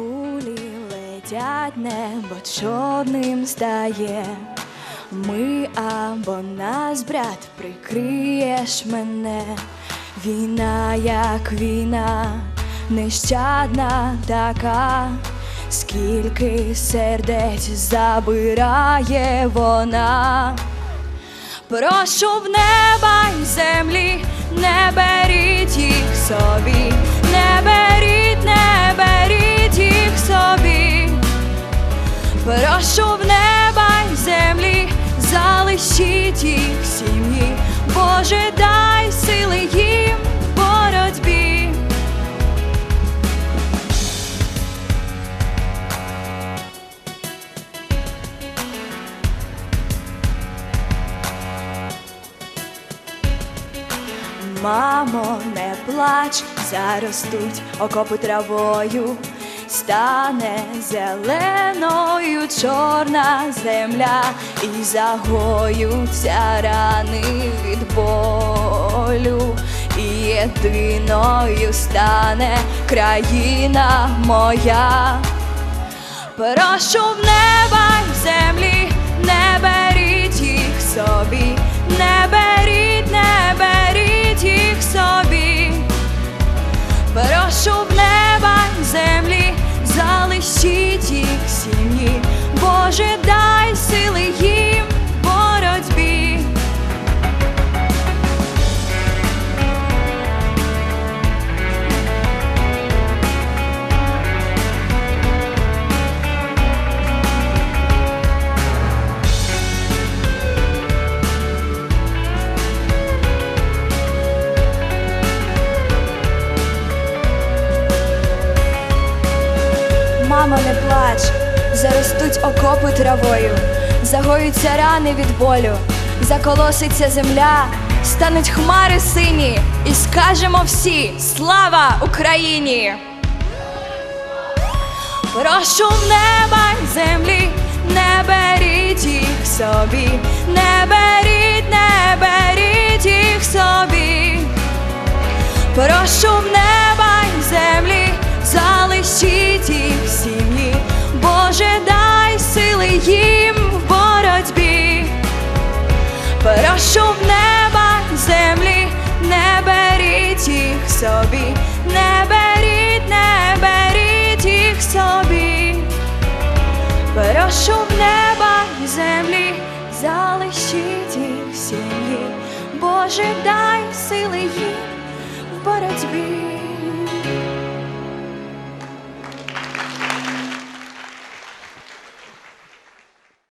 Кулі летять, небо чорним стає. Ми або нас, брат, прикриєш мене. Війна, як війна, нещадна така, скільки сердець забирає вона. Прошу в неба й землі, не беріть їх Прошу в неба й землі, залишіть їх сім'ї, Боже, дай сили їм в боротьбі. Мамо, не плач, заростуть окопи травою, стане зеленою чорна земля, і загоються рани від болю, і єдиною стане країна моя. Прошу в неба й землі, Боже, дай сили їм в боротьбі. Мамо, не плач, заростуть окопи травою, загоються рани від болю, заколоситься земля, стануть хмари сині, і скажемо всі слава Україні! Прошу неба й землі, не беріть їх собі, не собі, не беріть, не беріть їх собі. Прошу в неба і землі, залишіть їх сім'ї, Боже, дай сили їм в боротьбі.